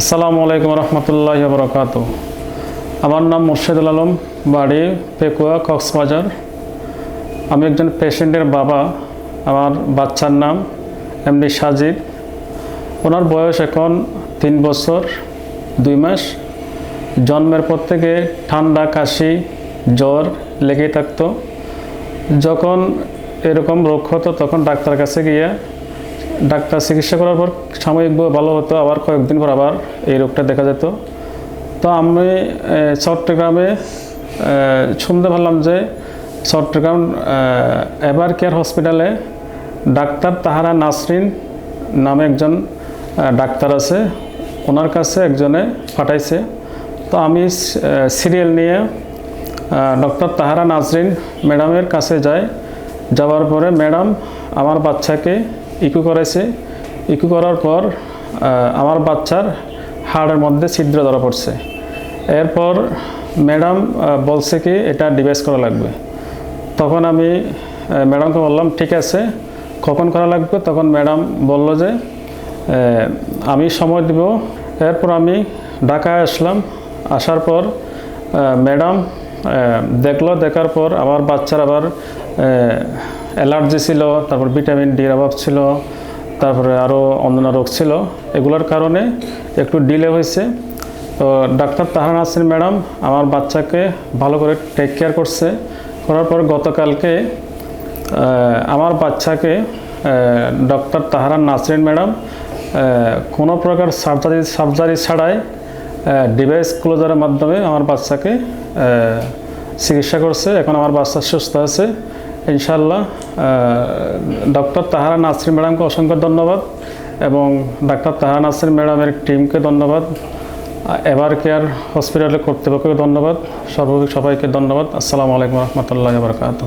আসসালামু আলাইকুম রহমতুল্লাহ বরকাত আমার নাম মুর্শিদুল আলম, বাড়ি পেকুয়া, কক্সবাজার। আমি একজন পেশেন্টের বাবা। আমার বাচ্চার নাম এমডি সাজিদ। ওনার বয়স এখন তিন বছর, দুই মাস। জন্মের পর থেকে ঠান্ডা, কাশি, জ্বর লেগেই থাকতো। যখন এরকম রোগ হতো, তখন ডাক্তার কাছে গিয়ে ডাক্তার চিকিৎসা করার পর সাময়িকভাবে ভালো হতো, আবার কয়েকদিন পর আবার এই রোগটা দেখা যেত। তো আমি চট্টগ্রামে শুনতে পারলাম যে চট্টগ্রাম এভার কেয়ার হসপিটালে ডাক্তার তাহারা নাসরিন নামে একজন ডাক্তার আছে। ওনার কাছে একজনে পাঠাইছে। তো আমি সিরিয়াল নিয়ে ডক্টর তাহারা নাজরিন ম্যাডামের কাছে যাই। যাওয়ার পরে ম্যাডাম আমার বাচ্চাকে ইকু করেছে ইকু করার পর আমার বাচ্চার হাড়ের মধ্যে ছিদ্র ধরা পড়ছে। এরপর ম্যাডাম বলছে কি, এটা ডিভাইস করা লাগবে। তখন আমি ম্যাডামকে বললাম, ঠিক আছে, কখন করা লাগবে? তখন ম্যাডাম বলল যে আমি সময় দিব। এরপর আমি ঢাকায় আসলাম। আসার পর ম্যাডাম দেখল। দেখার পর আমার বাচ্চার আবার অ্যালার্জি ছিল, তারপর ভিটামিন ডির অভাব ছিল, তারপরে আরও অন্যান্য রোগ ছিল। এগুলোর কারণে একটু ডিলে হয়েছে। তো ডাক্তার তাহার নাসির ম্যাডাম, আমার বাচ্চাকে ভালো করে টেক কেয়ার করছে। করার পর গতকালকে আমার বাচ্চাকে ডক্টর তাহারা নাসরিন ম্যাডাম কোনো প্রকার সার্জারি সার্জারি ছাড়াই ডিভাইস ক্লোজারের মাধ্যমে আমার বাচ্চাকে চিকিৎসা করছে। এখন আমার বাচ্চা সুস্থ আছে। ইনশাল্লাহ ডক্টর তাহারা নাসরিন ম্যাডামকে অসংখ্য ধন্যবাদ এবং ডাক্তার তাহারা নাসরিন ম্যাডামের টিমকে ধন্যবাদ এভার কেয়ার হসপিটালের কর্তৃপক্ষকে ধন্যবাদ সর্বাধিক সবাইকে ধন্যবাদ। আসসালামু আলাইকুম রহমতুল্লাহ বরকাত